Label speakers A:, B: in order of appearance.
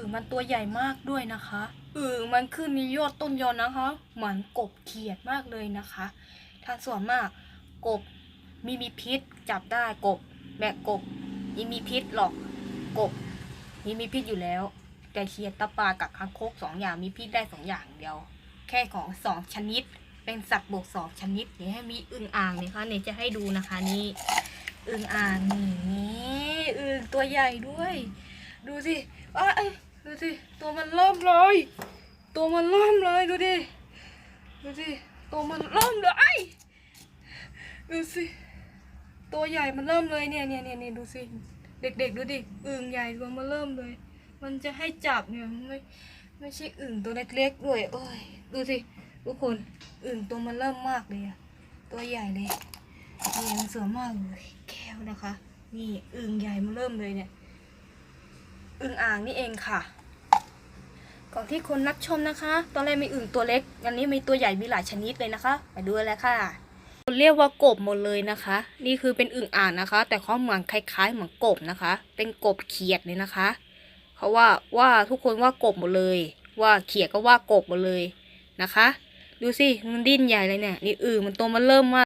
A: อึ่งมันตัวใหญ่มากด้วยนะคะอึ่งมันขึ้นในยอดต้นยอนนะคะ เหมือนกบเขียดมากเลยนะคะถ้าส่วนมากกบมีมีพิษจับได้กบแบกกบมีมีพิษหรอกกบมีมีพิษอยู่แล้ว แต่เขียดตะปากับคางคกสองอย่างมีพิษได้สองอย่างเดียว แค่ของสองชนิด เป็นสัตว์บกสองชนิดนี่ให้มีอึ่งอ่างนี่ยค่ะเนี่ยจะให้ดูนะคะนี่อึ่งอ่างนี่อึ่งตัวใหญ่ด้วย ดูสิอ้า ดูสิตัวมันเริ่มเลยตัวมันเริ่มเลยดูดิดูสิตัวมันเริ่มเลยดูสิตัวใหญ่มันเริ่มเลยเนี่ยเนี่ยเนี่ยเนี่ยดูสิเด็กๆดูดิอึ่งใหญ่ตัวมันเริ่มเลย มันจะให้จับเนี่ยไม่ไม่ใช่อึ่งตัวเล็กๆด้วยเอ้ยดูสิทุกคนอึ่งตัวมันเริ่มมากเลยอะตัวใหญ่เลยนี่มันสวยมากเลยแก้วนะคะ นี่อึ่งใหญ่มันเริ่มเลยเนี่ยอึ่งอ่างนี่เองค่ะ ก่อนที่คนรับชมนะคะ ตอนแรกมีอึ่งตัวเล็ก อันนี้มีตัวใหญ่มีหลายชนิดเลยนะคะ ไปดูเลยค่ะคนเรียกว่ากบหมดเลยนะคะ นี่คือเป็นอึ่งอ่างนะคะ แต่เขาเหมือนคล้าย ๆ เหมือนกบนะคะ เป็นกบเขียดเลยนะคะเขาว่าว่าทุกคนว่ากบหมดเลย ว่าเขียดก็ว่ากบหมดเลยนะคะ ดูสิมันดิ้นใหญ่เลยเนี่ยนี่อึ่งมันตัวมันเริ่มมาก